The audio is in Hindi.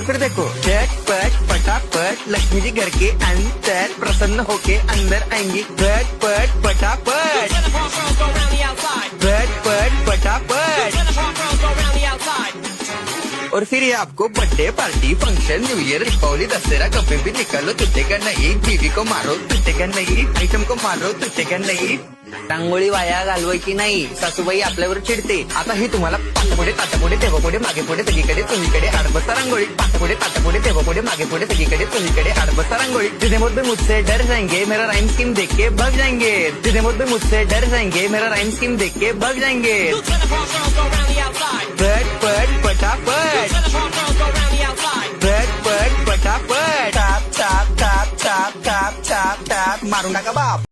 और फिर देखो झट पट पटापट लक्ष्मी जी घर के अंदर प्रसन्न होके अंदर आएँगी। पट पट पटापट और फिर ये आपको birthday party function new year Deepavali Dussehra, कभी भी निकालो, तुझे का नहीं बीवी को मारो, तुझे का नाही आयटम को मारो, तुझे का नहीं रांगोळी वाया घालवायची नाही, सासूबाई आपल्यावर चिडते. आता ही तुम्हाला पाठपुढे ताटापुढे तेव्हापुढे मागे पुढे सगळीकडे चोहीकडे आडबस्ता रांगोळी. पाठपुढे ताटापुढे तेव्हापुढे मागे पुढे सगळीकडे चोहीकडे आडबस्ता रांगोळी. मुझ भी मुझसे डर जाएँगे मेरा राइम स्कीम देख के भग जाएँगे मुझ भी मुझसे डर जाएँगे मेरा राइम स्कीम देख के भग जाएँगे पट पटापट टाप टाप